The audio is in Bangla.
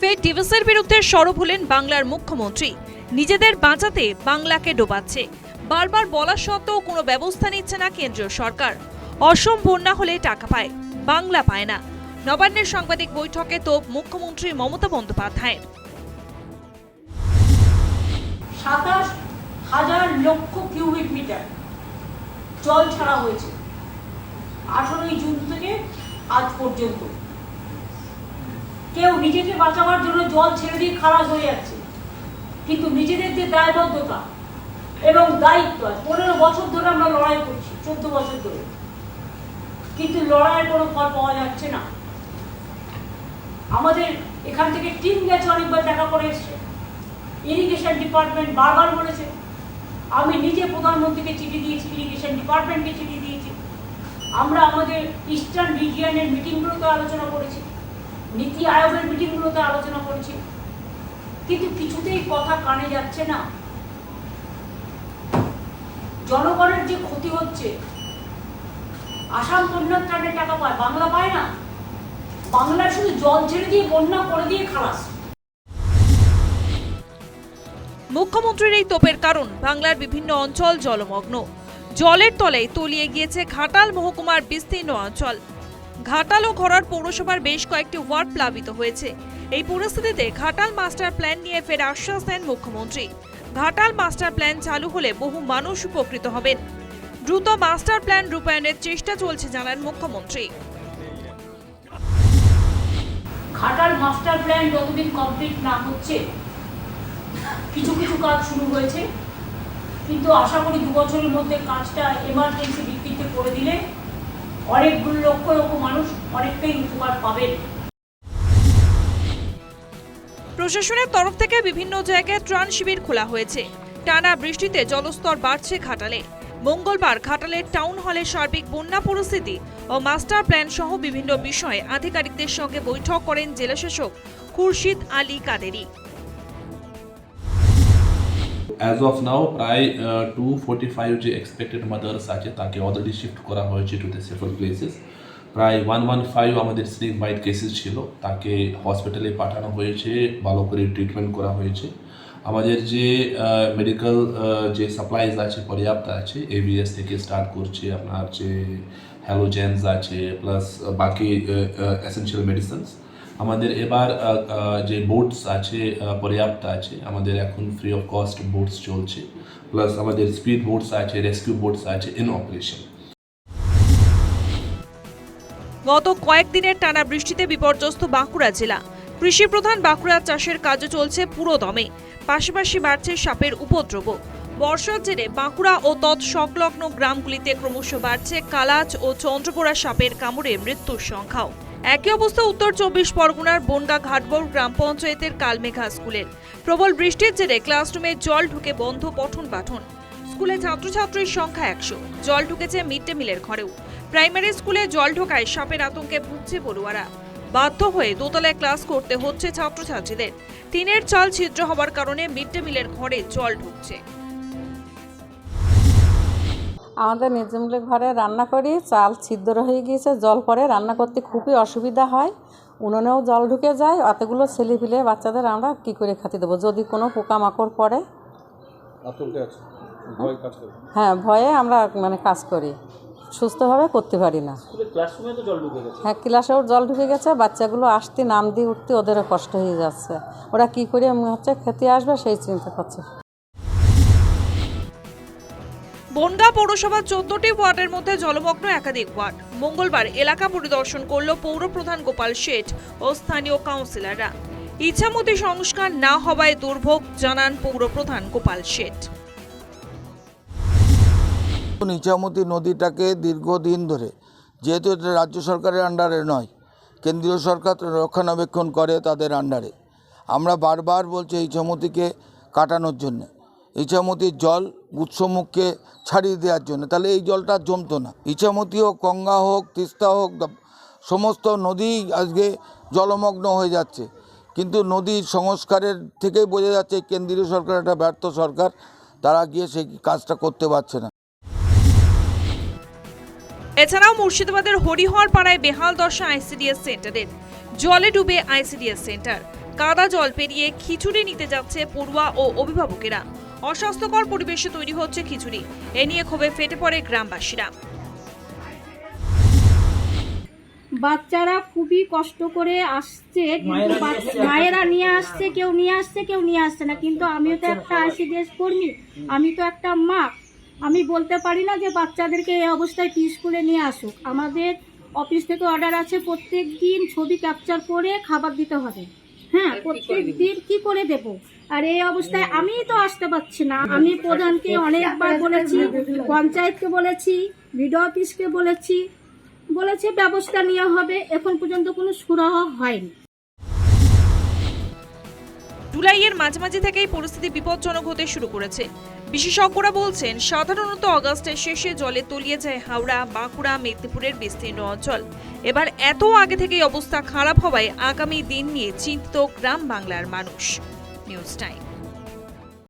ফের ডিভিসের বিরুদ্ধে সরব হলেন বাংলার মুখ্যমন্ত্রী। নিজেদের বাঁচাতে বাংলাকে ডোবাচ্ছে। বারবার বলা সত্ত্বেও কোনো ব্যবস্থা নিচ্ছে না কেন্দ্রীয় সরকার। অসম বন্যা হলে টাকা পায়, বাংলা পায় না। নবান্নের সাংবাদিক বৈঠকে তো মুখ্যমন্ত্রী মমতা বন্দ্যোপাধ্যায়ের। সাতাশ হাজার লক্ষ কিউবিক মিটার জল ছাড়া হয়েছে। আঠারোই জুন থেকে আজ পর্যন্ত। কেউ নিজেকে বাঁচাবার জন্য জল ছেড়ে দিয়ে খারাপ হয়ে যাচ্ছে। কিন্তু নিজেদের যে দায়বদ্ধতা এবং দায়িত্ব পনেরো বছর ধরে আমরা লড়াই করছি, চোদ্দ বছর ধরে। কিন্তু লড়াইয়ের কোনো ফল পাওয়া যাচ্ছে না। আমাদের এখান থেকে টিম গেছে, অনেকবার দেখা করে এসছে। ইরিগেশন ডিপার্টমেন্ট বারবার বলেছে, আমি নিজে প্রধানমন্ত্রীকে চিঠি দিয়েছি ইরিগেশন ডিপার্টমেন্টকে চিঠি দিয়েছি। আমরা আমাদের ইস্টার্ন রিজিয়নের মিটিংগুলোতে আলোচনা করেছি। নীতি আয়োগের মিটিংগুলোতে আলোচনা করেছি। কিন্তু কিছুতেই কথা কানে যাচ্ছে না। জনগণের যে ক্ষতি হচ্ছে, আসাম বন্যার ত্রাণের টাকা পায়, বাংলা পায় না। বাংলা শুধু জল ছেড়ে দিয়ে, বন্যা করে দিয়ে খালাস। মুখ্যমন্ত্রীর এই তোপের কারণ, বাংলার বিভিন্ন অঞ্চল জলমগ্ন। জলের তলে তলিয়ে গিয়েছে ঘাটাল মহকুমার বিস্তীর্ণ অঞ্চল। ঘাটাল ও ঘরার পৌরসভার বেশ কয়েকটি ওয়ার্ড প্লাবিত হয়েছে। এই পরিস্থিতিতে ঘাটাল মাস্টার প্ল্যান নিয়ে ফের আশ্বাস দেন মুখ্যমন্ত্রী। ঘাটাল মাস্টার প্ল্যান চালু হলে বহু মানুষ উপকৃত হবেন। দ্রুত মাস্টার প্ল্যান রূপায়ণের চেষ্টা চলছে জানান মুখ্যমন্ত্রী। ঘাটাল মাস্টার প্ল্যান যতদিন কমপ্লিট না হচ্ছে, কিছু কিছু কাজ শুরু হয়েছে। কিন্তু আশা করি দু বছরের মধ্যে কাজটা এমার্জেন্সি ভিত্তিতে করে দিলে অনেকগুলো লক্ষ লক্ষ মানুষ অনেকটাই উপকার পাবেন। প্রশাসনের তরফ থেকে বিভিন্ন জায়গায় ত্রাণ শিবির খোলা হয়েছে। টানা বৃষ্টিতে জলস্তর বাড়ছে ঘাটালে। মঙ্গলবার ঘাটালের টাউন হলে সার্বিক বন্যা পরিস্থিতি ও মাস্টার প্ল্যান সহ বিভিন্ন বিষয়ে আধিকারিকদের সঙ্গে বৈঠক করেন জেলাশাসক Khurshid Ali Quadri. As of now প্রায় টু ফোর্টি ফাইভ যে এক্সপেক্টেড মাদার্স আছে, তাকে অলরেডি শিফট করা হয়েছে টু দ্য সেফার প্লেসেস প্রায় ওয়ান ওয়ান ফাইভ আমাদের স্নেক বাইট কেসেস ছিল, তাকে হসপিটালে পাঠানো হয়েছে, ভালো করে ট্রিটমেন্ট করা হয়েছে। আমাদের যে মেডিকেল যে সাপ্লাইজ আছে, পর্যাপ্ত আছে এবিএস থেকে স্টার্ট করছে আপনার যে হ্যালোজেন্স আছে প্লাস বাকি এসেনশিয়াল মেডিসিনস আমাদের এবার যে বোটস আছে পর্যাপ্ত আছে, আমাদের এখন ফ্রি অফ কস্ট বোটস চলছে প্লাস আমাদের স্পিড বোটস আছে রেস্কিউ বোটস আছে ইন অপারেশন গত কয়েকদিনের টানা বৃষ্টিতে বিপর্যস্ত বাঁকুড়া জেলা। কৃষি প্রধান বাঁকুড়া চাষের কাজও চলছে পুরো দমে। পাশাপাশি বাড়ছে সাপের উপদ্রব বর্ষার জেরে বাঁকুড়া ও তৎসংলগ্ন গ্রামগুলিতে ক্রমশ বাড়ছে কালাচ ও চন্দ্রপোড়া সাপের কামড়ে মৃত্যুর সংখ্যাও। একই অবস্থা উত্তর চব্বিশ পরগনার বনগা ঘাটবর গ্রাম পঞ্চায়েতের কালমেঘা স্কুলের প্রবল বৃষ্টির জেরে ক্লাসরুমে জল ঢুকে বন্ধ পঠন পাঠন। স্কুলে ছাত্রছাত্রীর সংখ্যা একশো। জল ঢুকেছে মিড ডে মিলের ঘরেও। প্রাইমারি স্কুলে জল ঢোকায় সাপের আতঙ্কে ভুগছে পড়ুয়ারা। বাধ্য হয়ে দোতলায় ক্লাস করতে হচ্ছে ছাত্রছাত্রীদের। টিনের চাল ছিদ্র হওয়ার কারণে মিড ডে মিলের ঘরে জল ঢুকছে। আমাদের নিজমলে ঘরে রান্না করি চাল ছিদ্র হয়ে গিয়েছে জল পরে রান্না করতে খুবই অসুবিধা হয়। উনুনেও জল ঢুকে যায় অতগুলো ছেলে পিলে বাচ্চাদের আমরা কি করে খেতে দেবো? যদি কোনো পোকামাকড় পড়ে। করে? হ্যাঁ ভয়ে আমরা মানে কাজ করি। সুস্থভাবে করতে পারি না। হ্যাঁ ক্লাসেও জল ঢুকে গেছে বাচ্চাগুলো আসতে নাম দিয়ে উঠতে ওদেরও কষ্ট হয়ে যাচ্ছে। ওরা কি করে হচ্ছে খেতে আসবে সেই চিন্তা করছে। বনগা পৌরসভার চোদ্দটি ওয়ার্ডের মধ্যে জলমগ্ন একাধিক ওয়ার্ড। মঙ্গলবার এলাকা পরিদর্শন করল পৌর প্রধান গোপাল শেঠ ও স্থানীয় কাউন্সিলররা। ইচ্ছামতি সংস্কার না হওয়ায় দুর্ভোগ জানান পৌর প্রধান গোপাল শেঠ। নিচামতি নদীটাকে দীর্ঘদিন ধরে, যেহেতু এটা রাজ্য সরকারের আন্ডারে নয়, কেন্দ্রীয় সরকার রক্ষণাবেক্ষণ করে তাদের আন্ডারে আমরা বারবার বলছি ইছামতিকে কাটানোর জন্য। ইছামতির জল উৎসমুখকে ছাড়িয়ে দেওয়ার জন্য। তাহলে এই জলটা জমতো না। ইছামতি হোক, গঙ্গা হোক, তিস্তা হোক সমস্ত নদী আজকে জলমগ্ন হয়ে যাচ্ছে। কিন্তু নদীর সংস্কারের থেকেই বোঝা যাচ্ছে কেন্দ্রীয় সরকার একটা ব্যর্থ সরকার। তারা গিয়ে সেই কাজটা করতে পারছে না। এছাড়াও মুর্শিদাবাদের হরিহর পাড়ায় বেহাল দশা আইসিডিএস সেন্টারের। জলে ডুবে আইসিডিএস সেন্টার। কাদা জল পেরিয়ে খিচুড়ি নিতে যাচ্ছে পড়ুয়া ও অভিভাবকেরা। অস্বাস্থ্যকর পরিবেশে তৈরি হচ্ছে খিচুড়ি। এ নিয়ে ক্ষোভে ফেটে পড়ে গ্রামবাসীরা। বাচ্চারা খুবই কষ্ট করে আসছে কিন্তু মায়েরা নিয়ে আসছে। কেউ নিয়ে আসছে কেউ নিয়ে আসছে না। কিন্তু আমিও তো একটা আইসিডিএস কর্মী আমি তো একটা মা। আমি বলতে পারি না যে বাচ্চাদেরকে এই অবস্থায় কি স্কুলে নিয়ে আসুক। আমাদের অফিস থেকে অর্ডার আছে প্রত্যেক দিন ছবি ক্যাপচার করে খাবার দিতে হবে। হ্যাঁ প্রত্যেক দিন কি করে দেব? আর এই অবস্থায় আমিই তো আসতে পারছি না। আমি প্রধানকে অনেকবার বলেছি পঞ্চায়েতকে বলেছি ভিডিও অফিসকে বলেছি বলেছে ব্যবস্থা নেওয়া হবে। এখন পর্যন্ত কোনো সুরাহ হয়নি। জুলাইয়ের মাঝামাঝি থেকেই পরিস্থিতি বিপজ্জনক হতে শুরু করেছে। বিশেষজ্ঞরা বলছেন, সাধারণত অগাস্টের শেষে জলে তলিয়ে যায় হাওড়া, বাঁকুড়া, মেদিনীপুরের বিস্তীর্ণ অঞ্চল। এবার এত আগে থেকেই অবস্থা খারাপ হওয়ায় আগামী দিন নিয়ে চিন্তিত গ্রাম বাংলার মানুষ। News time